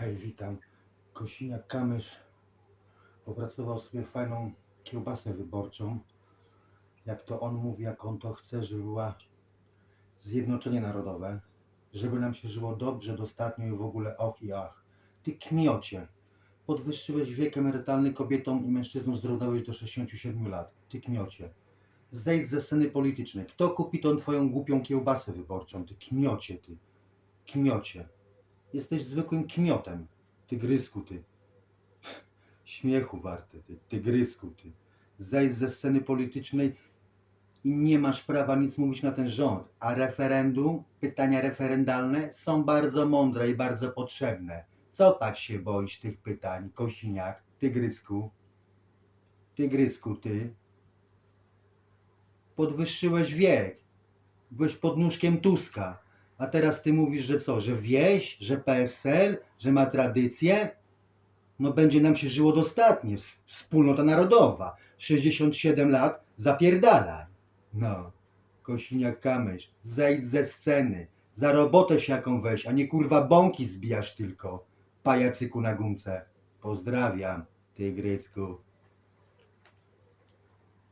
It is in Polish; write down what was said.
Hej, witam. Kosiniak Kamysz opracował sobie fajną kiełbasę wyborczą. Jak to on mówi, jak on to chce, żeby była zjednoczenie narodowe, żeby nam się żyło dobrze, dostatnio i w ogóle och i ach. Ty kmiocie. Podwyższyłeś wiek emerytalny kobietom i mężczyznom zdrodałeś do 67 lat. Ty kmiocie. Zejdź ze sceny politycznej. Kto kupi tą twoją głupią kiełbasę wyborczą? Ty kmiocie, ty. Kmiocie. Jesteś zwykłym kmiotem. Tygrysku ty. Śmiechu warty ty. Tygrysku ty. Zejdź ze sceny politycznej i nie masz prawa nic mówić na ten rząd. A referendum, pytania referendalne są bardzo mądre i bardzo potrzebne. Co tak się boisz tych pytań, Kosiniak, Tygrysku? Tygrysku ty. Podwyższyłeś wiek. Byłeś pod nóżkiem Tuska. A teraz ty mówisz, że co? Że wieś, że PSL, że ma tradycję? No będzie nam się żyło dostatnie. Ws- Wspólnota narodowa. 67 lat, zapierdalaj. No. Kosiniak Kamysz, zejdź ze sceny. Za robotę się jaką weź, a nie kurwa bąki zbijasz tylko. Pajacyku na gumce. Pozdrawiam, tygrysku.